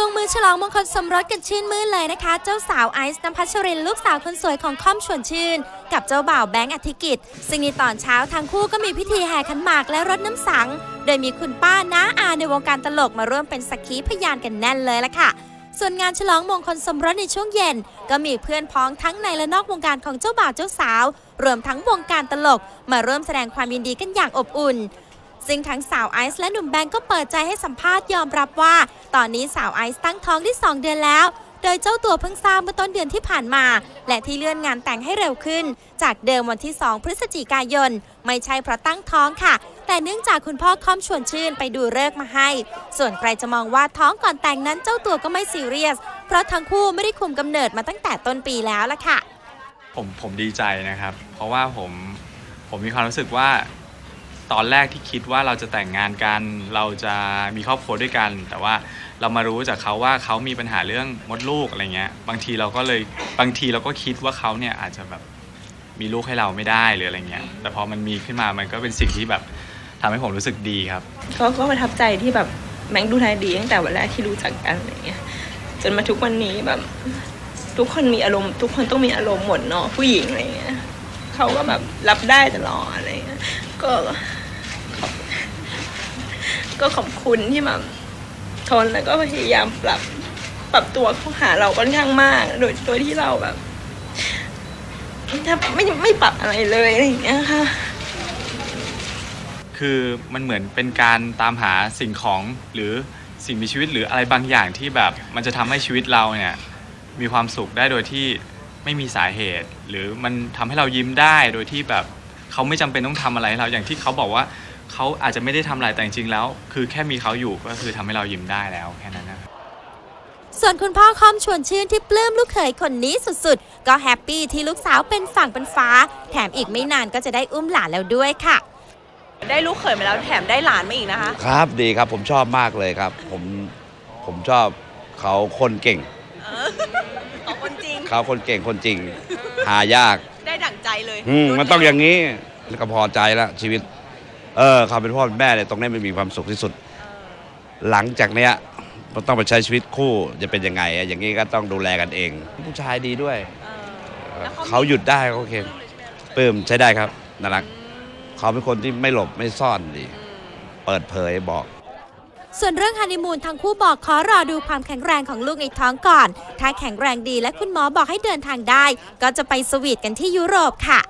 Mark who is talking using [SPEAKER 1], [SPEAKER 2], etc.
[SPEAKER 1] จูงมือฉลองมงคลสมรสกันชื่นมื่นเลยนะคะ เจ้าสาวไอซ์นภัชรินลูกสาวคนสวยของค่อมชวนชื่น กับเจ้าบ่าวแบงค์อธิกิจ ซึ่งในตอนเช้าทั้งคู่ก็มีพิธีแห่ขันหมากและรดน้ำสัง โดยมีคุณป้าน้าอาในวงการตลกมาร่วมเป็นสักขีพยานกันแน่นเลยละค่ะส่วนงานฉลองมงคลสมรสในช่วงเย็น ก็มีเพื่อนพ้องทั้งในและนอกวงการของเจ้าบ่าวเจ้าสาว รวมทั้งวงการตลก มาร่วมแสดงความยินดีกันอย่างอบอุ่น ซึ่งทั้งสาวไอซ์และหนุ่มแบงก์ก็เปิดใจให้สัมภาษณ์ยอมรับว่า ตอนนี้สาวไอซ์ตั้งท้องได้ 2 เดือนแล้ว โดยเจ้าตัวเพิ่งทราบเมื่อต้นเดือนที่ผ่านมา และที่เลื่อนงานแต่งให้เร็วขึ้น จากเดิมวันที่ 2 พฤศจิกายน ไม่ใช่เพราะตั้งท้องค่ะ แต่เนื่องจากคุณพ่อค่อมชวนชื่นไปดูเลิกมาให้ ส่วนใครจะมองว่าท้องก่อนแต่งนั้นเจ้าตัวก็ไม่ซีเรียส เพราะทั้งคู่ไม่ได้คุมกำเนิดมาตั้งแต่ต้นปีแล้วล่ะค่ะ
[SPEAKER 2] ผมผมดีใจนะครับ เพราะว่าผมผมมีความรู้สึกว่า ตอนแรกที่คิดว่าเราจะแต่งงานกัน เราจะมีครอบครัวด้วยกัน แต่ว่าเรามารู้จากเขาว่าเขามีปัญหาเรื่องมดลูกอะไรเงี้ย บางทีเราก็เลยบางทีเราก็คิดว่าเขาเนี่ยอาจจะแบบมีลูกให้เราไม่ได้หรืออะไรเงี้ย แต่พอมันมีขึ้นมามันก็เป็นสิ่งที่แบบทำให้ผมรู้สึกดีครับ
[SPEAKER 3] ก็ก็ประทับใจที่แบบแบงดูแลดีตั้งแต่วันแรกที่รู้จักกันอะไรเงี้ยจนมาทุกวันนี้แบบ ทุกคนมีอารมณ์ ทุกคนต้องมีอารมณ์หมดเนาะผู้หญิงอะไรเงี้ยเขาก็แบบรับได้ตลอดอะไรเงี้ยก็ ก็ขอบคุณที่แบบทนแล้วก็พยายามปรับปรับตัวเข้าหาเราค่อนข้างมาก โดยโดยที่เราแบบถ้าไม่ไม่ปรับอะไรเลยอะไรอย่างเงี้ยค่ะ
[SPEAKER 2] คือมันเหมือนเป็นการตามหาสิ่งของหรือสิ่งมีชีวิตหรืออะไรบางอย่างที่แบบ มันจะทำให้ชีวิตเราเนี่ย มีความสุขได้โดยที่ไม่มีสาเหตุ หรือมันทำให้เรายิ้มได้โดยที่แบบเขาไม่จำเป็นต้องทำอะไรให้เราอย่างที่เขาบอกว่า เขาอาจจะไม่ได้ทำอะไรแต่จริงๆแล้ว คือแค่มีเขาอยู่ก็คือทำให้เรายิ้มได้แล้วแค่นั้นนะครับ
[SPEAKER 1] ส่วนคุณพ่อค่อมชวนชื่นที่ปลื้มลูกเขยคนนี้สุดๆ ก็แฮปปี้ที่ลูกสาวเป็นฝั่งเป็นฟ้า แถมอีกไม่นานก็จะได้อุ้มหลานแล้วด้วยค่ะ
[SPEAKER 4] ได้ลูกเขยมาแล้วแถมได้หลานมาอีกนะคะ
[SPEAKER 5] ครับดีครับผมชอบมากเลยครับ ผมผมชอบเขาคนเก่ง
[SPEAKER 4] ของคนจริง
[SPEAKER 5] เขาคนเก่งคนจริง หายาก
[SPEAKER 4] ได้ดั่งใจเลย
[SPEAKER 5] อืม
[SPEAKER 4] รวด
[SPEAKER 5] มันต้อง
[SPEAKER 4] เร็ว
[SPEAKER 5] อย่างนี้แล้วก็พอใจแล้วชีวิต เออเขาเป็นพ่อเป็นแม่เนี่ยตรงนี้มันมีความสุขที่สุด หลังจากเนี้ยมันต้องไปใช้ชีวิตคู่จะเป็นยังไงอะอย่างนี้ก็ต้องดูแลกันเอง ผู้ชายดีด้วย
[SPEAKER 4] เออแล้ว
[SPEAKER 5] เขาหยุดได้ก็โอเคปลื้มใช้ได้ครับน่ารักเขาเป็นคนที่ไม่หลบไม่ซ่อนดี เปิดเผยบอก
[SPEAKER 1] ส่วนเรื่องฮันนีมูนทั้งคู่บอกขอรอดูความแข็งแรงของลูกในท้องก่อน ถ้าแข็งแรงดีและคุณหมอบอกให้เดินทางได้ ก็จะไปสวีทกันที่ยุโรปค่ะ